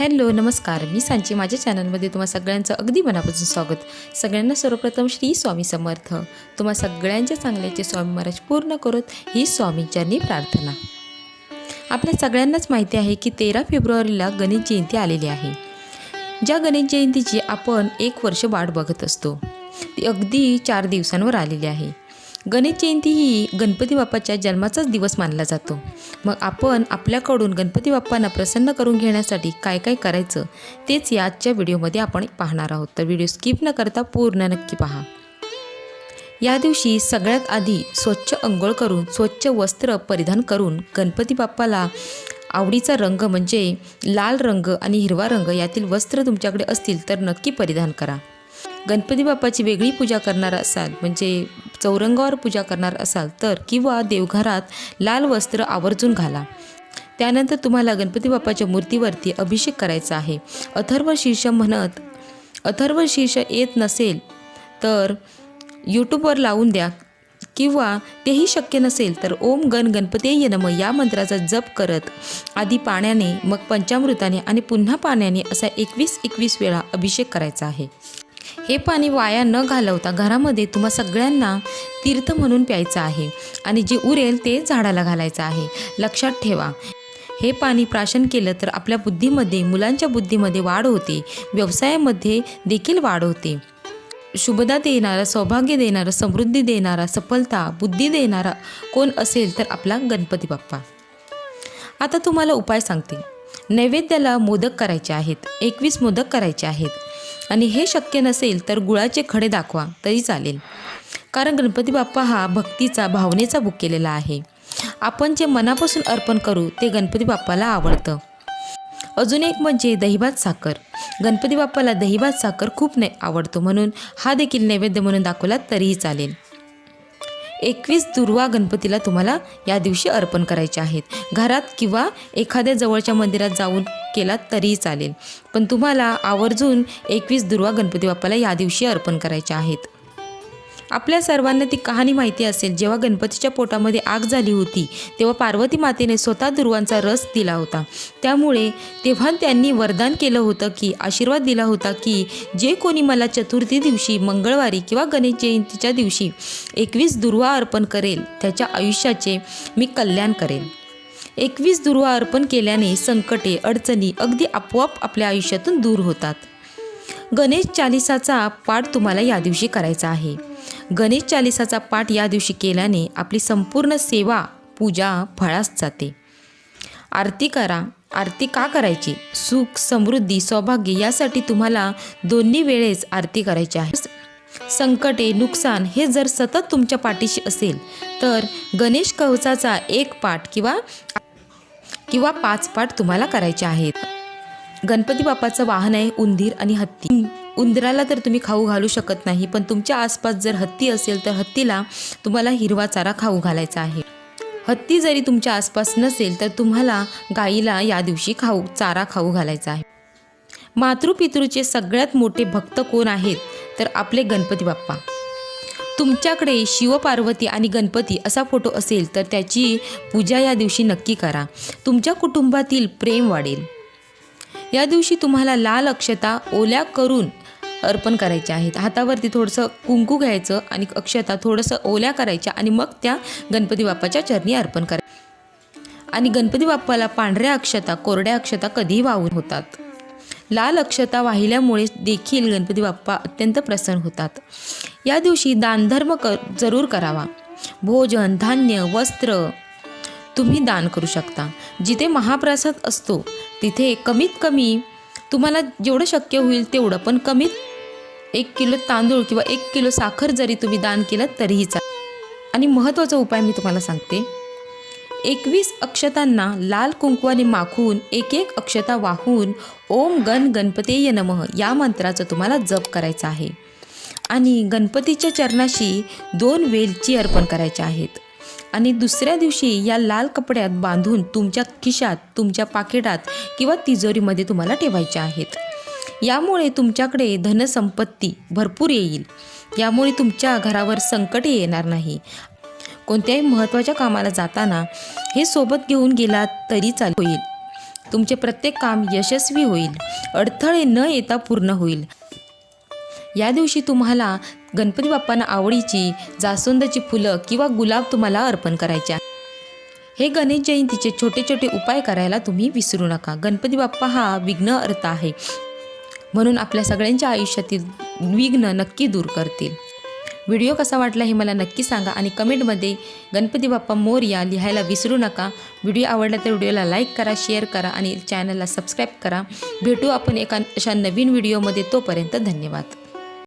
Hello नमस्कार. मी सांची. माझ्या चॅनलमध्ये तुम्हा सगळ्यांचं अगदी मनापासून स्वागत. सगळ्यांना सर्वप्रथम श्री स्वामी समर्थ. तुम्हा सगळ्यांच्या चांगल्याचे स्वामी महाराज पूर्ण करत ही स्वामींच्यांनी प्रार्थना. आपल्या सगळ्यांनाच माहिती आहे की तेरा फेब्रुवारीला गणेश जयंती आलेली आहे. ज्या गणेश जयंतीची आपण एक वर्ष वाट बघत असतो. ती अगदी चार दिवसांवर आलेली आहे. गणेश जयंती ही गणपती बाप्पाच्या जन्माचाच दिवस मानला जातो. मग आपण आपल्याकडून गणपती बाप्पांना प्रसन्न करून घेण्यासाठी काय काय करायचं तेच या आजच्या व्हिडिओमध्ये आपण पाहणार आहोत. तर व्हिडिओ स्किप न करता पूर्ण नक्की पहा. या दिवशी सगळ्यात आधी स्वच्छ अंघोळ करून स्वच्छ वस्त्र परिधान करून गणपती बाप्पाला आवडीचा रंग म्हणजे लाल रंग आणि हिरवा रंग यातील वस्त्र तुमच्याकडे असतील तर नक्की परिधान करा. गणपती बाप्पाची वेगळी पूजा करणार असाल म्हणजे चौरंगावर पूजा करणार असाल तर किंवा देवघरात लाल वस्त्र आवर्जून घाला. त्यानंतर तुम्हाला गणपती बाप्पाच्या मूर्तीवरती अभिषेक करायचा आहे. अथर्व शीर्ष म्हणत अथर्व शीर्ष येत नसेल तर यूट्यूबवर लावून द्या किंवा तेही शक्य नसेल तर ओम गण गणपती नम या मंत्राचा जप करत आधी पाण्याने मग पंचामृताने आणि पुन्हा पाण्याने असा एकवीस एकवीस वेळा अभिषेक करायचा आहे. हे पाणी वाया न घालवता घरामध्ये तुम्हा सगळ्यांना तीर्थ म्हणून प्यायचं आहे. आणि जे उरेल ते झाडाला घालायचं आहे. लक्षात ठेवा हे पाणी प्राशन केलं तर आपल्या बुद्धीमध्ये मुलांच्या बुद्धीमध्ये वाढ होते. व्यवसायामध्ये देखील वाढ होते. शुभदा देणारा सौभाग्य देणारा समृद्धी देणारा सफलता बुद्धी देणारा कोण असेल तर आपला गणपती बाप्पा. आता तुम्हाला उपाय सांगते. नैवेद्याला मोदक करायचे आहेत. एकवीस मोदक करायचे आहेत. आणि हे शक्य नसेल तर गुळाचे खडे दाखवा तरी चालेल. कारण गणपती बाप्पा हा भक्तीचा भावनेचा बुक केलेला आहे. आपण जे मनापासून अर्पण करू ते गणपती बाप्पाला आवडतं. अजून एक म्हणजे दहीभात साखर. गणपती बाप्पाला दहीभात साखर खूप नाही आवडतो म्हणून हा देखील नैवेद्य म्हणून दाखवला तरीही चालेल. एकवीस दुर्वा गणपतीला तुम्हाला या दिवशी अर्पण करायचे आहेत. घरात किंवा एखाद्या जवळच्या मंदिरात जाऊन केला तरीही चालेल. पण तुम्हाला आवर्जून एकवीस दुर्वा गणपती बाप्पाला या दिवशी अर्पण करायच्या आहेत. आपल्या सर्वांना ती कहाणी माहिती असेल. जेव्हा गणपतीच्या पोटामध्ये आग झाली होती तेव्हा पार्वती मातेने स्वतः दुर्वांचा रस दिला होता. त्यामुळे तेव्हा त्यांनी वरदान केलं होतं की आशीर्वाद दिला होता की जे कोणी मला चतुर्थी दिवशी मंगळवारी किंवा गणेश जयंतीच्या दिवशी एकवीस दुर्वा अर्पण करेल त्याच्या आयुष्याचे मी कल्याण करेल. एकवीस दुर्वा अर्पण केल्याने संकटे अडचणी अगदी आपोआप आपल्या आयुष्यातून दूर होतात. गणेश चालिसाचा पाठ तुम्हाला या दिवशी करायचा आहे. गणेश चालिसाचा पाठ या दिवशी केल्याने आपली संपूर्ण सेवा पूजा फळास जाते. आरती करा. आरती का करायची? सुख समृद्धी सौभाग्य यासाठी तुम्हाला दोन्ही वेळेस आरती करायची आहे. संकटे नुकसान हे जर सतत तुमच्या पाठीशी असेल तर गणेश कवचाचा एक पाठ किंवा किंवा पाच पाठ तुम्हाला करायचे आहेत. गणपती बाप्पाचं वाहन आहे उंदीर आणि हत्ती. उंदराला तर तुम्ही खाऊ घालू शकत नाही पण तुमच्या आसपास जर हत्ती असेल तर हत्तीला तुम्हाला हिरवा चारा खाऊ घालायचा आहे. हत्ती जरी तुमच्या आसपास नसेल तर तुम्हाला गाईला या दिवशी खाऊ चारा खाऊ घालायचा आहे. मातृपितृचे सगळ्यात मोठे भक्त कोण आहेत? तर आपले गणपती बाप्पा. तुमच्याकडे शिवपार्वती आणि गणपती असा फोटो असेल तर त्याची पूजा या दिवशी नक्की करा. तुमच्या कुटुंबातील प्रेम वाढेल. या दिवशी तुम्हाला लाल अक्षता ओल्या करून अर्पण करायच्या आहेत. हातावरती थोडंसं कुंकू घ्यायचं आणि अक्षता थोडंसं ओल्या करायच्या आणि मग त्या गणपती बाप्पाच्या चरणी अर्पण कराय आणि गणपती बाप्पाला पांढऱ्या अक्षता कोरड्या अक्षता कधीही वाहून होतात. लाल अक्षता वाहिल्यामुळे देखील गणपती बाप्पा अत्यंत प्रसन्न होतात. या दिवशी दानधर्म कर जरूर करावा. भोजन धान्य वस्त्र तुम्ही दान करू शकता. जिथे महाप्रसाद असतो तिथे कमीत कमी तुम्हाला जेवढं शक्य होईल तेवढं पण कमीत एक किलो तांदूळ किंवा एक किलो साखर जरी तुम्ही दान केलं तरीही चालेल. आणि महत्त्वाचा उपाय मी तुम्हाला सांगते. एकवीस अक्षतांना लाल कुंकवाने माखून एक एक अक्षता वाहून ओम गण गणपतेय नमः या मंत्राचा तुम्हाला जप करायचा आहे. आणि गणपतीच्या चरणाशी दोन वेलची अर्पण करायच्या आहेत. आणि दुसऱ्या दिवशी या लाल कपड्यात बांधून तुमच्या खिशात तुमच्या पाकिटात किंवा तिजोरीमध्ये तुम्हाला ठेवायच्या आहेत. यामुळे तुमच्याकडे धनसंपत्ती भरपूर येईल. यामुळे तुमच्या घरावर संकटे येणार नाही. कोणत्याही महत्त्वाच्या कामाला जाताना हे सोबत घेऊन गेलात तरी चालू होईल तुमचे प्रत्येक काम यशस्वी होईल. अडथळे न येता पूर्ण होईल. या दिवशी तुम्हाला गणपती बाप्पांना आवडीची जास्वंदाची फुलं किंवा गुलाब तुम्हाला अर्पण करायच्या. हे गणेश जयंतीचे छोटे छोटे उपाय करायला तुम्ही विसरू नका. गणपती बाप्पा हा विघ्न अर्थ आहे. म्हणून आपल्या सगळ्यांच्या आयुष्यातील विघ्न नक्की दूर करतील. व्हिडिओ कसा वाटला हे मला नक्की सांगा आणि कमेंटमध्ये गणपती बाप्पा मोरया लिहायला विसरू नका. व्हिडिओ आवडला तर व्हिडिओला लाईक करा शेअर करा आणि चॅनलला सबस्क्राईब करा. भेटू आपण एका अशा नवीन व्हिडिओमध्ये. तोपर्यंत धन्यवाद.